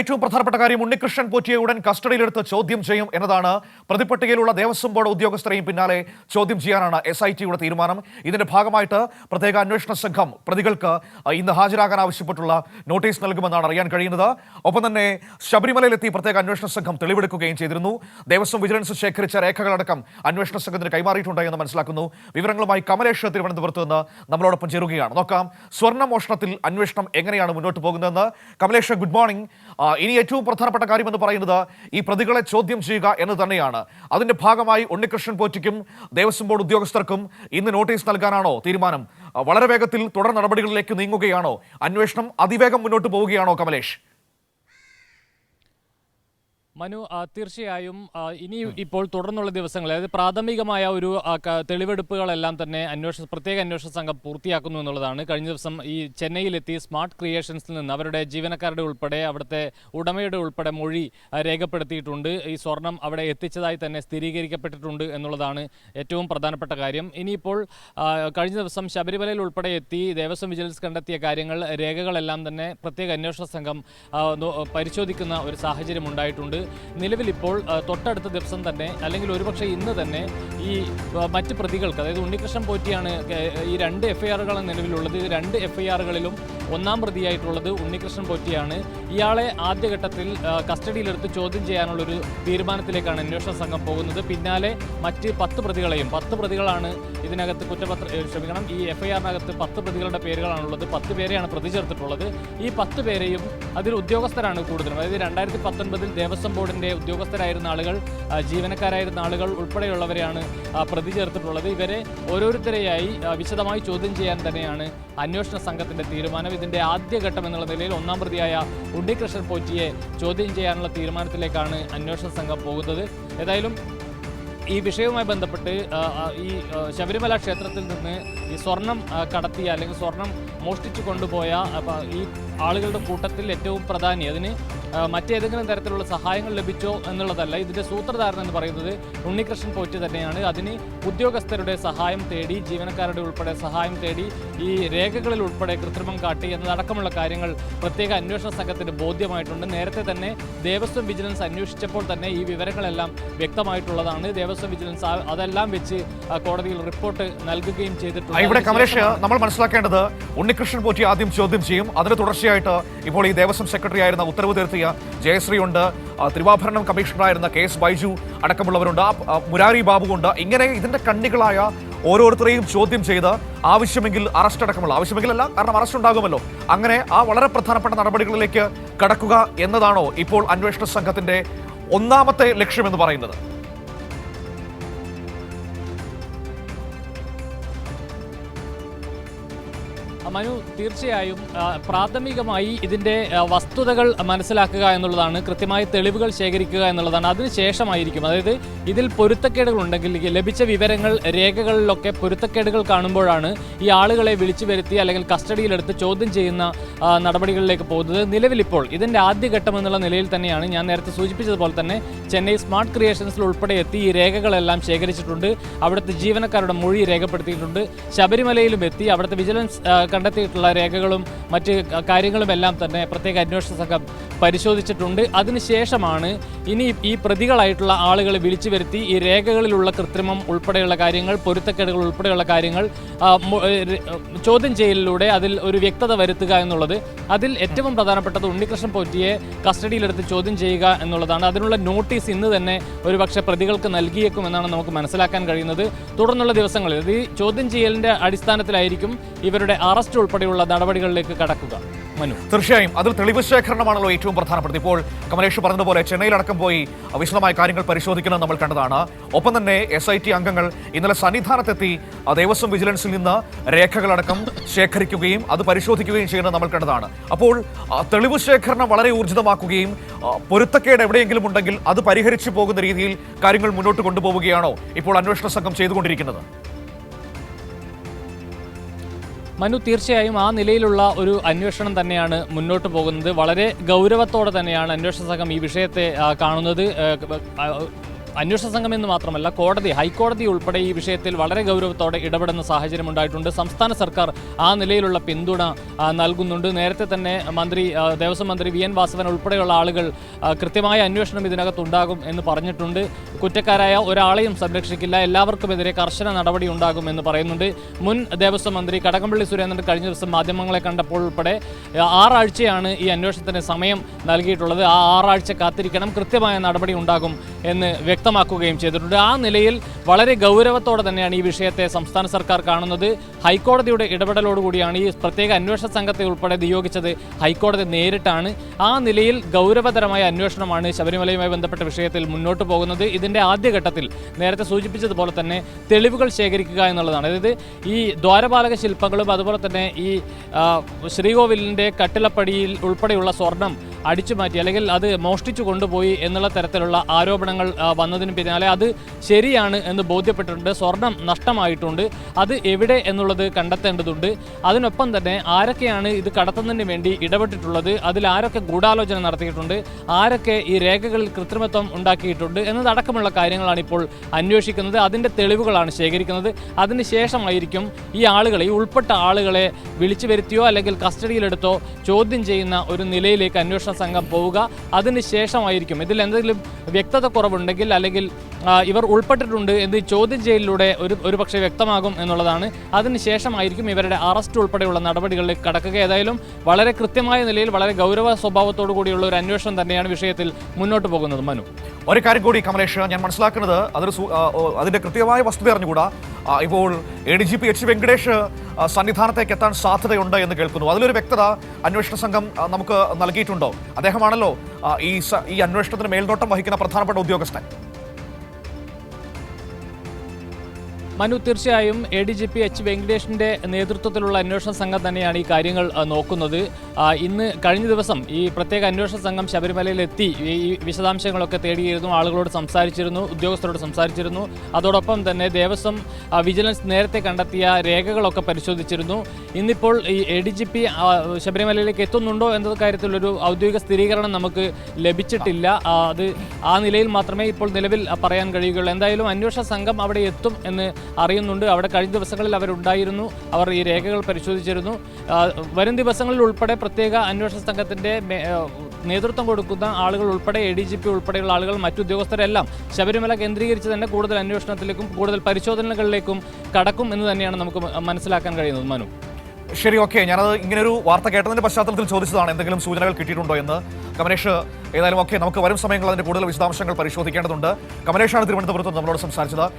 ഏറ്റവും പ്രധാനപ്പെട്ട കാര്യം ഉണ്ണികൃഷ്ണൻ പോറ്റിയെ ഉടൻ കസ്റ്റഡിയിലെടുത്ത് ചോദ്യം ചെയ്യും എന്നതാണ് പ്രതിപട്ടികയിലുള്ള ദേവസ്വം ബോർഡ് ഉദ്യോഗസ്ഥരെയും പിന്നാലെ ചോദ്യം ചെയ്യാനാണ് എസ് ഐ ടിയുടെ തീരുമാനം. ഇതിന്റെ ഭാഗമായിട്ട് പ്രത്യേക അന്വേഷണ സംഘം പ്രതികൾക്ക് ഇന്ന് ഹാജരാകാൻ ആവശ്യപ്പെട്ടുള്ള നോട്ടീസ് നൽകുമെന്നാണ് അറിയാൻ കഴിയുന്നത്. ഒപ്പം തന്നെ ശബരിമലയിലെത്തി പ്രത്യേക അന്വേഷണ സംഘം തെളിവെടുക്കുകയും ചെയ്തിരുന്നു. ദേവസ്വം വിജിലൻസ് ശേഖരിച്ച രേഖകളടക്കം അന്വേഷണ സംഘത്തിന് കൈമാറിയിട്ടുണ്ട് എന്ന് മനസ്സിലാക്കുന്നു. വിവരങ്ങളുമായി കമലേഷ് തിരുവനന്തപുരത്ത് നിന്ന് നമ്മളോടൊപ്പം ചേരുകയാണ്. നോക്കാം സ്വർണ മോഷണത്തിൽ അന്വേഷണം എങ്ങനെയാണ് മുന്നോട്ട് പോകുന്നതെന്ന്. Kamlesh good morning. ഇനി ഏറ്റവും പ്രധാനപ്പെട്ട കാര്യം എന്ന് പറയുന്നത് ഈ പ്രതികളെ ചോദ്യം ചെയ്യുക എന്ന് തന്നെയാണ്. അതിന്റെ ഭാഗമായി ഉണ്ണികൃഷ്ണൻ പോറ്റിക്കും ദേവസ്വം ബോർഡ് ഉദ്യോഗസ്ഥർക്കും ഇന്ന് നോട്ടീസ് നൽകാനാണോ തീരുമാനം? വളരെ വേഗത്തിൽ തുടർ നടപടികളിലേക്ക് നീങ്ങുകയാണോ? അന്വേഷണം അതിവേഗം മുന്നോട്ട് പോവുകയാണോ കമലേഷ്? മനു തീർച്ചയായും ഇനി ഇപ്പോൾ തുടർന്നുള്ള ദിവസങ്ങൾ അതായത് പ്രാഥമികമായ ഒരു തെളിവെടുപ്പുകളെല്ലാം തന്നെ അന്വേഷണ പ്രത്യേക അന്വേഷണ സംഘം പൂർത്തിയാക്കുന്നു എന്നുള്ളതാണ്. കഴിഞ്ഞ ദിവസം ഈ ചെന്നൈയിലെത്തി സ്മാർട്ട് ക്രിയേഷൻസിൽ നിന്ന് അവരുടെ ജീവനക്കാരുടെ ഉൾപ്പെടെ അവിടുത്തെ ഉടമയുടെ ഉൾപ്പെടെ മൊഴി രേഖപ്പെടുത്തിയിട്ടുണ്ട്. ഈ സ്വർണം അവിടെ എത്തിച്ചതായി തന്നെ സ്ഥിരീകരിക്കപ്പെട്ടിട്ടുണ്ട് എന്നുള്ളതാണ് ഏറ്റവും പ്രധാനപ്പെട്ട കാര്യം. ഇനിയിപ്പോൾ കഴിഞ്ഞ ദിവസം ശബരിമലയിൽ ഉൾപ്പെടെ എത്തി ദേവസ്വം വിജിലൻസ് കണ്ടെത്തിയ കാര്യങ്ങൾ രേഖകളെല്ലാം തന്നെ പ്രത്യേക അന്വേഷണ സംഘം പരിശോധിക്കുന്ന ഒരു സാഹചര്യം ഉണ്ടായിട്ടുണ്ട്. നിലവിൽ ഇപ്പോൾ തൊട്ടടുത്ത ദിവസം തന്നെ അല്ലെങ്കിൽ ഒരുപക്ഷെ ഇന്ന് തന്നെ ഈ മറ്റ് പ്രതികൾക്ക് അതായത് ഉണ്ണികൃഷ്ണൻ പോറ്റിയാണ് ഈ രണ്ട് എഫ് ഐ ആറുകളാണ് നിലവിലുള്ളത്. ഈ രണ്ട് എഫ് ഐ ആറുകളിലും ഒന്നാം പ്രതിയായിട്ടുള്ളത് ഉണ്ണികൃഷ്ണൻ പോറ്റിയാണ്. ഇയാളെ ആദ്യഘട്ടത്തിൽ കസ്റ്റഡിയിലെടുത്ത് ചോദ്യം ചെയ്യാനുള്ളൊരു തീരുമാനത്തിലേക്കാണ് അന്വേഷണ സംഘം പോകുന്നത്. പിന്നാലെ മറ്റ് പത്ത് പ്രതികളെയും പത്ത് പ്രതികളാണ് ഇതിനകത്ത് കുറ്റപത്ര ക്ഷമിക്കണം ഈ എഫ് ഐ ആറിനകത്ത് പത്ത് പ്രതികളുടെ പേരുകളാണുള്ളത്. പത്ത് പേരെയാണ് പ്രതി ചേർത്തിട്ടുള്ളത്. ഈ പത്ത് പേരെയും അതിൽ ഉദ്യോഗസ്ഥരാണ് കൂടുതലും. അതായത് രണ്ടായിരത്തി പത്തൊൻപതിൽ ദേവസ്വം ബോർഡിന്റെ ഉദ്യോഗസ്ഥരായിരുന്ന ആളുകൾ ജീവനക്കാരായിരുന്ന ആളുകൾ ഉൾപ്പെടെയുള്ളവരെയാണ് പ്രതി ചേർത്തിട്ടുള്ളത്. ഇവരെ ഓരോരുത്തരെയായി വിശദമായി ചോദ്യം ചെയ്യാൻ തന്നെയാണ് അന്വേഷണ സംഘത്തിന്റെ തീരുമാനം. ഇതിന്റെ ആദ്യഘട്ടം എന്നുള്ള നിലയിൽ ഒന്നാം പ്രതിയായ ഉണ്ണികൃഷ്ണൻ പോറ്റിയെ ചോദ്യം ചെയ്യാനുള്ള തീരുമാനത്തിലേക്കാണ് അന്വേഷണ സംഘം പോകുന്നത്. ഏതായാലും ഈ വിഷയവുമായി ബന്ധപ്പെട്ട് ഈ ശബരിമല ക്ഷേത്രത്തിൽ നിന്ന് ഈ സ്വർണം കടത്തിയ അല്ലെങ്കിൽ സ്വർണം മോഷ്ടിച്ചു കൊണ്ടുപോയ ഈ ആളുകളുടെ കൂട്ടത്തിൽ ഏറ്റവും പ്രധാനി അതിന് മറ്റേതെങ്കിലും തരത്തിലുള്ള സഹായങ്ങൾ ലഭിച്ചോ എന്നുള്ളതല്ല ഇതിന്റെ സൂത്രധാരൻ എന്ന് പറയുന്നത് ഉണ്ണികൃഷ്ണൻ പോറ്റി തന്നെയാണ്. അതിന് ഉദ്യോഗസ്ഥരുടെ സഹായം തേടി ജീവനക്കാരുടെ ഉൾപ്പെടെ സഹായം തേടി ഈ രേഖകളിൽ ഉൾപ്പെടെ കൃത്രിമം കാട്ടി എന്നതടക്കമുള്ള കാര്യങ്ങൾ പ്രത്യേക അന്വേഷണ സംഘത്തിന് ബോധ്യമായിട്ടുണ്ട്. നേരത്തെ തന്നെ ദേവസ്വം വിജിലൻസ് അന്വേഷിച്ചപ്പോൾ തന്നെ ഈ വിവരങ്ങളെല്ലാം വ്യക്തമായിട്ടുള്ളതാണ്. ദേവസ്വം വിജിലൻസ് അതെല്ലാം വെച്ച് കോടതിയിൽ റിപ്പോർട്ട് നൽകുകയും ചെയ്തിട്ടുണ്ട്. ഇവിടെ കമലേഷ് നമ്മൾ മനസ്സിലാക്കേണ്ടത് ഉണ്ണികൃഷ്ണൻ പോറ്റി ആദ്യം ചോദ്യം ചെയ്യും. അതിന് തുടർച്ചയായിട്ട് ഇപ്പോൾ ഈ ദേവസ്വം സെക്രട്ടറി ആയിരുന്ന ഉത്തരവ് തീർത്തിയ ജയശ്രീ ഉണ്ട് ത്രിവാഭരണം കമ്മീഷണറായിരുന്ന കെ എസ് ബൈജു അടക്കമുള്ളവരുണ്ട്. മുരാരി ബാബു ഉണ്ട് ഇങ്ങനെ ഇതിന്റെ കണ്ണികളായ ഓരോരുത്തരെയും ചോദ്യം ചെയ്ത് ആവശ്യമെങ്കിൽ അറസ്റ്റ് അടക്കമുള്ള ആവശ്യമെങ്കിലല്ല കാരണം അറസ്റ്റ് ഉണ്ടാകുമല്ലോ. അങ്ങനെ ആ വളരെ പ്രധാനപ്പെട്ട നടപടികളിലേക്ക് കടക്കുക എന്നതാണോ ഇപ്പോൾ അന്വേഷണ സംഘത്തിന്റെ ഒന്നാമത്തെ ലക്ഷ്യമെന്ന് പറയുന്നത്? മനു തീർച്ചയായും പ്രാഥമികമായി ഇതിന്റെ വസ്തുതകൾ മനസ്സിലാക്കുക എന്നുള്ളതാണ് കൃത്യമായ തെളിവുകൾ ശേഖരിക്കുക എന്നുള്ളതാണ്. അതിനുശേഷമായിരിക്കും. അതായത് ഇതിൽ പൊരുത്തക്കേടുകൾ ഉണ്ടെങ്കിൽ ലഭിച്ച വിവരങ്ങൾ രേഖകളിലൊക്കെ പൊരുത്തക്കേടുകൾ കാണുമ്പോഴാണ് ഈ ആളുകളെ വിളിച്ചു വരുത്തി അല്ലെങ്കിൽ കസ്റ്റഡിയിലെടുത്ത് ചോദ്യം ചെയ്യുന്ന നടപടികളിലേക്ക് പോകുന്നത്. നിലവിലിപ്പോൾ ഇതിന്റെ ആദ്യഘട്ടം എന്നുള്ള നിലയിൽ തന്നെയാണ് ഞാൻ നേരത്തെ സൂചിപ്പിച്ചതുപോലെ തന്നെ ചെന്നൈ സ്മാർട്ട് ക്രിയേഷൻസിൽ ഉൾപ്പെടെ എത്തി ഈ രേഖകളെല്ലാം ശേഖരിച്ചിട്ടുണ്ട്. അവിടുത്തെ ജീവനക്കാരുടെ മൊഴി രേഖപ്പെടുത്തിയിട്ടുണ്ട്. ശബരിമലയിലും എത്തി. അവിടുത്തെ വിജിലൻസ് കണ്ടെത്തിയിട്ടുള്ള രേഖകളും മറ്റ് കാര്യങ്ങളും എല്ലാം തന്നെ പ്രത്യേക അന്വേഷണ സംഘം പരിശോധിച്ചിട്ടുണ്ട്. അതിനുശേഷമാണ് ഇനി ഈ പ്രതികളായിട്ടുള്ള ആളുകളെ വിളിച്ചു വരുത്തി ഈ രേഖകളിലുള്ള കൃത്രിമം ഉൾപ്പെടെയുള്ള കാര്യങ്ങൾ പൊരുത്തക്കേടുകൾ ഉൾപ്പെടെയുള്ള കാര്യങ്ങൾ ചോദ്യം ചെയ്യലിലൂടെ അതിൽ ഒരു വ്യക്തത വരുത്തുക എന്നുള്ളത് അതിൽ ഏറ്റവും പ്രധാനപ്പെട്ടത് ഉണ്ണികൃഷ്ണൻ പോറ്റിയെ കസ്റ്റഡിയിലെടുത്ത് ചോദ്യം ചെയ്യുക എന്നുള്ളതാണ്. അതിനുള്ള നോട്ടീസ് ഇന്ന് തന്നെ ഒരുപക്ഷെ പ്രതികൾക്ക് നൽകിയേക്കും എന്നാണ് നമുക്ക് മനസ്സിലാക്കാൻ കഴിയുന്നത്. തുടർന്നുള്ള ദിവസങ്ങളിൽ ഈ ചോദ്യം ചെയ്യലിന്റെ അടിസ്ഥാനത്തിലായിരിക്കും ഇവരുടെ അറസ്റ്റ് ഉൾപ്പെടെയുള്ള നടപടികളിലേക്ക് കടക്കുക. മനു. തീർച്ചയായും. അതിൽ തെളിവ് ശേഖരണമാണല്ലോ ഏറ്റവും പ്രധാനപ്പെട്ടത്. ഇപ്പോൾ കമലേഷ് പറഞ്ഞതുപോലെ ചെന്നൈയിലടക്കം പോയി വിശദമായ കാര്യങ്ങൾ പരിശോധിക്കുന്നത് നമ്മൾ കണ്ടതാണ്. ഒപ്പം തന്നെ എസ് ഐ ടി അംഗങ്ങൾ ഇന്നലെ സന്നിധാനത്തെത്തി ദേവസ്വം വിജിലൻസിൽ നിന്ന് രേഖകളടക്കം ശേഖരിക്കുകയും അത് പരിശോധിക്കുകയും ചെയ്യുന്നത് നമ്മൾ കണ്ടതാണ്. അപ്പോൾ തെളിവ് ശേഖരണം വളരെ ഊർജിതമാക്കുകയും പൊരുത്തക്കേട് എവിടെയെങ്കിലും ഉണ്ടെങ്കിൽ അത് പരിഹരിച്ചു പോകുന്ന രീതിയിൽ കാര്യങ്ങൾ മുന്നോട്ട് കൊണ്ടുപോവുകയാണോ ഇപ്പോൾ അന്വേഷണ സംഘം ചെയ്തുകൊണ്ടിരിക്കുന്നത്? മനു തീർച്ചയായും ആ നിലയിലുള്ള ഒരു അന്വേഷണം തന്നെയാണ് മുന്നോട്ട് പോകുന്നത്. വളരെ ഗൗരവത്തോടെ തന്നെയാണ് അന്വേഷണ സംഘം ഈ വിഷയത്തെ കാണുന്നത്. അന്വേഷണ സംഘം എന്ന് മാത്രമല്ല കോടതി ഹൈക്കോടതി ഉൾപ്പെടെ ഈ വിഷയത്തിൽ വളരെ ഗൗരവത്തോടെ ഇടപെടുന്ന സാഹചര്യം ഉണ്ടായിട്ടുണ്ട്. സംസ്ഥാന സർക്കാർ ആ നിലയിലുള്ള പിന്തുണ നൽകുന്നുണ്ട്. നേരത്തെ തന്നെ മന്ത്രി ദേവസ്വം മന്ത്രി വി എൻ വാസവൻ ഉൾപ്പെടെയുള്ള ആളുകൾ കൃത്യമായ അന്വേഷണം ഇതിനകത്ത് ഉണ്ടാകും എന്ന് പറഞ്ഞിട്ടുണ്ട്. കുറ്റക്കാരായ ഒരാളെയും സംരക്ഷിക്കില്ല. എല്ലാവർക്കുമെതിരെ കർശന നടപടി ഉണ്ടാകും എന്ന് പറയുന്നുണ്ട്. മുൻ ദേവസ്വം മന്ത്രി കടകംപള്ളി സുരേന്ദ്രൻ കഴിഞ്ഞ ദിവസം മാധ്യമങ്ങളെ കണ്ടപ്പോൾ ഉൾപ്പെടെ ആറാഴ്ചയാണ് ഈ അന്വേഷണത്തിന് സമയം നൽകിയിട്ടുള്ളത്. ആ ആറാഴ്ച കാത്തിരിക്കണം. കൃത്യമായ നടപടി ഉണ്ടാകും എന്ന് വ്യക്തമാക്കുകയും ചെയ്തിട്ടുണ്ട്. ആ നിലയിൽ വളരെ ഗൗരവത്തോടെ തന്നെയാണ് ഈ വിഷയത്തെ സംസ്ഥാന സർക്കാർ കാണുന്നത്. ഹൈക്കോടതിയുടെ ഇടപെടലോടുകൂടിയാണ് ഈ പ്രത്യേക അന്വേഷണ സംഘത്തെ ഉൾപ്പെടെ നിയോഗിച്ചത് ഹൈക്കോടതി നേരിട്ടാണ്. ആ നിലയിൽ ഗൗരവതരമായ അന്വേഷണമാണ് ശബരിമലയുമായി ബന്ധപ്പെട്ട വിഷയത്തിൽ മുന്നോട്ട് പോകുന്നത്. ഇതിന്റെ ആദ്യഘട്ടത്തിൽ നേരത്തെ സൂചിപ്പിച്ചതുപോലെ തന്നെ തെളിവുകൾ ശേഖരിക്കുക എന്നുള്ളതാണ്. അതായത് ഈ ദ്വാരപാലക ശില്പങ്ങളും അതുപോലെ തന്നെ ഈ ശ്രീകോവിലിന്റെ കട്ടിലപ്പടിയിൽ ഉൾപ്പെടെയുള്ള സ്വർണം അടിച്ചു മാറ്റി അല്ലെങ്കിൽ അത് മോഷ്ടിച്ചു കൊണ്ടുപോയി എന്നുള്ള തരത്തിലുള്ള ആരോപണങ്ങൾ വന്നതിന് പിന്നാലെ അത് ശരിയാണ് എന്ന് ബോധ്യപ്പെട്ടിട്ടുണ്ട്. സ്വർണം നഷ്ടമായിട്ടുണ്ട്. അത് എവിടെ എന്നുള്ളത് കണ്ടെത്തേണ്ടതുണ്ട്. അതിനൊപ്പം തന്നെ ആരൊക്കെയാണ് ഇത് കടത്തുന്നതിന് വേണ്ടി ഇടപെട്ടിട്ടുള്ളത്? അതിൽ ആരൊക്കെ ഗൂഢാലോചന നടത്തിയിട്ടുണ്ട്? ആരൊക്കെ ഈ രേഖകളിൽ കൃത്രിമത്വം ഉണ്ടാക്കിയിട്ടുണ്ട്? എന്നതടക്കമുള്ള കാര്യങ്ങളാണ് ഇപ്പോൾ അന്വേഷിക്കുന്നത്. അതിന്റെ തെളിവുകളാണ് ശേഖരിക്കുന്നത്. അതിന് ശേഷമായിരിക്കും ഈ ആളുകളെ ഈ ഉൾപ്പെട്ട ആളുകളെ വിളിച്ചു വരുത്തിയോ അല്ലെങ്കിൽ കസ്റ്റഡിയിലെടുത്തോ ചോദ്യം ചെയ്യുന്ന ഒരു നിലയിലേക്ക് അന്വേഷണ സംഘം പോവുക. അതിന് ശേഷമായിരിക്കും ഇതിൽ എന്തെങ്കിലും വ്യക്തത കുറവുണ്ടെങ്കിൽ അല്ലെങ്കിൽ ഇവർ ഉൾപ്പെട്ടിട്ടുണ്ട് എന്ന് ചോദ്യം ചെയ്യലിലൂടെ ഒരു ഒരു പക്ഷേ വ്യക്തമാകും എന്നുള്ളതാണ്. അതിനുശേഷമായിരിക്കും ഇവരുടെ അറസ്റ്റ് ഉൾപ്പെടെയുള്ള നടപടികളിലേക്ക് കടക്കുക. ഏതായാലും വളരെ കൃത്യമായ നിലയിൽ വളരെ ഗൗരവ സ്വഭാവത്തോടു കൂടിയുള്ള ഒരു അന്വേഷണം തന്നെയാണ് വിഷയത്തിൽ മുന്നോട്ട് പോകുന്നത്. മനു. ഒരു കാര്യം കൂടി കമലേഷ് ഞാൻ മനസ്സിലാക്കുന്നത് അതൊരു അതിന്റെ കൃത്യമായ വസ്തുത അറിഞ്ഞുകൂടാ. ഇപ്പോൾ A D G P H Venkatesh സന്നിധാനത്തേക്ക് എത്താൻ സാധ്യതയുണ്ട് എന്ന് കേൾക്കുന്നു. അതിലൊരു വ്യക്തത അന്വേഷണ സംഘം നമുക്ക് നൽകിയിട്ടുണ്ടോ? അദ്ദേഹമാണല്ലോ ഈ ഈ അന്വേഷണത്തിന് മേൽനോട്ടം വഹിക്കുന്ന പ്രധാനപ്പെട്ട ഉദ്യോഗസ്ഥൻ. മനു തീർച്ചയായും A D G P H വെങ്കടേഷിന്റെ നേതൃത്വത്തിലുള്ള അന്വേഷണ സംഘം തന്നെയാണ് ഈ കാര്യങ്ങൾ നോക്കുന്നത്. ഇന്ന് കഴിഞ്ഞ ദിവസം ഈ പ്രത്യേക അന്വേഷണ സംഘം ശബരിമലയിലെത്തി. ഈ വിശദാംശങ്ങളൊക്കെ തേടിയിരുന്നു ആളുകളോട് സംസാരിച്ചിരുന്നു ഉദ്യോഗസ്ഥരോട് സംസാരിച്ചിരുന്നു. അതോടൊപ്പം തന്നെ ദേവസ്വം വിജിലൻസ് നേരത്തെ കണ്ടെത്തിയ രേഖകളൊക്കെ പരിശോധിച്ചിരുന്നു. ഇന്നിപ്പോൾ ഈ എ ഡി ജി പി ശബരിമലയിലേക്ക് എത്തുന്നുണ്ടോ എന്ന കാര്യത്തിലൊരു ഔദ്യോഗിക സ്ഥിരീകരണം നമുക്ക് ലഭിച്ചിട്ടില്ല. അത് ആ നിലയിൽ മാത്രമേ ഇപ്പോൾ നിലവിൽ പറയാൻ കഴിയുകയുള്ളൂ. എന്തായാലും അന്വേഷണ സംഘം അവിടെ എത്തും എന്ന് അറിയുന്നുണ്ട്. അവിടെ കഴിഞ്ഞ ദിവസങ്ങളിൽ അവരുണ്ടായിരുന്നു. അവർ ഈ രേഖകൾ പരിശോധിച്ചിരുന്നു. വരും ദിവസങ്ങളിൽ ഉൾപ്പെടെ പ്രത്യേക അന്വേഷണ സംഘത്തിന്റെ നേതൃത്വം കൊടുക്കുന്ന ആളുകൾ ഉൾപ്പെടെ എ ഡി ജി പി ഉൾപ്പെടെയുള്ള ആളുകൾ മറ്റു ഉദ്യോഗസ്ഥരെല്ലാം ശബരിമല കേന്ദ്രീകരിച്ച് തന്നെ കൂടുതൽ അന്വേഷണത്തിലേക്കും കൂടുതൽ പരിശോധനകളിലേക്കും കടക്കും എന്ന് തന്നെയാണ് നമുക്ക് മനസ്സിലാക്കാൻ കഴിയുന്നത്. മനു. ശരി ഓക്കെ. ഞാനത് ഇങ്ങനൊരു വാർത്ത കേട്ടതിന്റെ പശ്ചാത്തലത്തിൽ ചോദിച്ചതാണ്. എന്തെങ്കിലും സൂചനകൾ കിട്ടിയിട്ടുണ്ടോ എന്ന്. കമലേഷ് ഏതായാലും ഓക്കെ നമുക്ക് വരും സമയങ്ങളിൽ അതിന്റെ കൂടുതൽ വിശദാംശങ്ങൾ പരിശോധിക്കേണ്ടതുണ്ട്. കമലേഷാണ് തിരുവനന്തപുരത്ത് നമ്മളോട് സംസാരിച്ചത്.